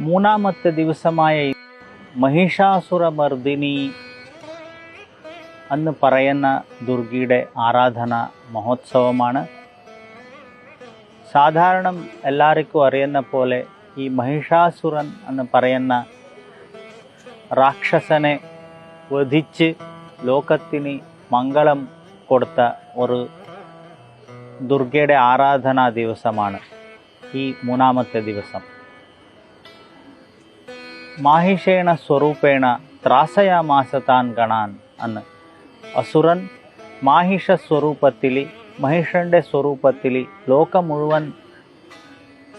മൂന്നാമത്തെ ദിവസമായ മഹിഷാസുരമർദിനി എന്ന് പറയുന്ന ദുർഗയുടെ ആരാധന മഹോത്സവമാണ്. സാധാരണ എല്ലാവർക്കും അറിയുന്ന പോലെ ഈ മഹിഷാസുരൻ എന്ന് പറയുന്ന രാക്ഷസനെ വധിച്ച് ലോകത്തിന് മംഗളം കൊടുത്ത ഒരു ദുർഗയുടെ ആരാധനാ ദിവസമാണ് ഈ മൂന്നാമത്തെ ദിവസം. മാഹിഷേണ സ്വരൂപേണ ത്രാസയാമാസ താൻ ഗണാൻ എന്ന് അസുരൻ മാഹിഷ സ്വരൂപത്തിൽ മഹിഷന്റെ സ്വരൂപത്തിൽ ലോകം മുഴുവൻ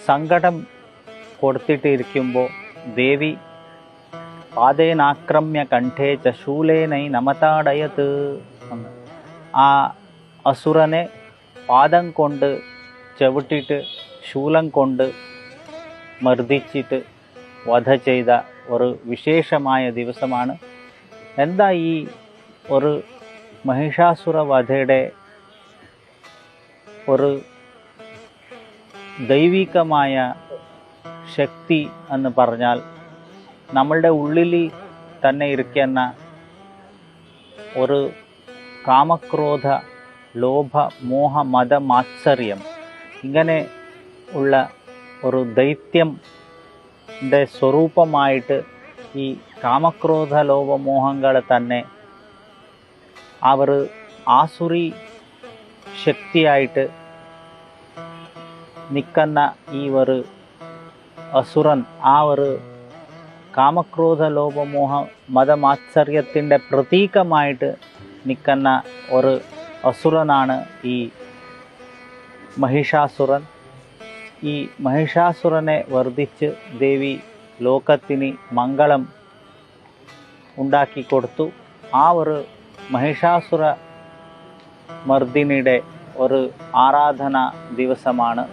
സങ്കടം കൊടുത്തിട്ടിരിക്കുമ്പോൾ ദേവി പാതേനാക്രമ്യ കണ്ഠേ ച ശൂലേനൈ നമതാടയത് ആ അസുരനെ പാദം കൊണ്ട് ചവിട്ടിയിട്ട് ശൂലം കൊണ്ട് മർദ്ദിച്ചിട്ട് വധ ചെയ്ത ഒരു വിശേഷമായ ദിവസമാണ്. എന്താ ഈ ഒരു മഹിഷാസുര ഒരു ദൈവികമായ ശക്തി എന്ന് പറഞ്ഞാൽ നമ്മളുടെ ഉള്ളിൽ തന്നെ ഇരിക്കുന്ന ഒരു കാമക്രോധ ലോഭ മോഹ മത മാത്സര്യം ഇങ്ങനെ ഉള്ള ഒരു ദൈത്യം ന്റെ സ്വരൂപമായിട്ട് ഈ കാമക്രോധ ലോപമോഹങ്ങളെ തന്നെ അവർ ആസുറി ശക്തിയായിട്ട് നിൽക്കുന്ന ഈ ഒരു അസുരൻ ആ ഒരു കാമക്രോധ ലോപമോഹ മതമാത്സര്യത്തിന്റെ പ്രതീകമായിട്ട് നിൽക്കുന്ന ഒരു അസുരനാണ് ഈ മഹിഷാസുരൻ. ഈ മഹിഷാസുരനെ വർദ്ധിച്ച് ദേവി ലോകത്തിന് മംഗളം ഉണ്ടാക്കി കൊടുത്തു. ആ ഒരു മഹിഷാസുര മർദ്ദിനിയുടെ ഒരു ആരാധന ദിവസമാണ്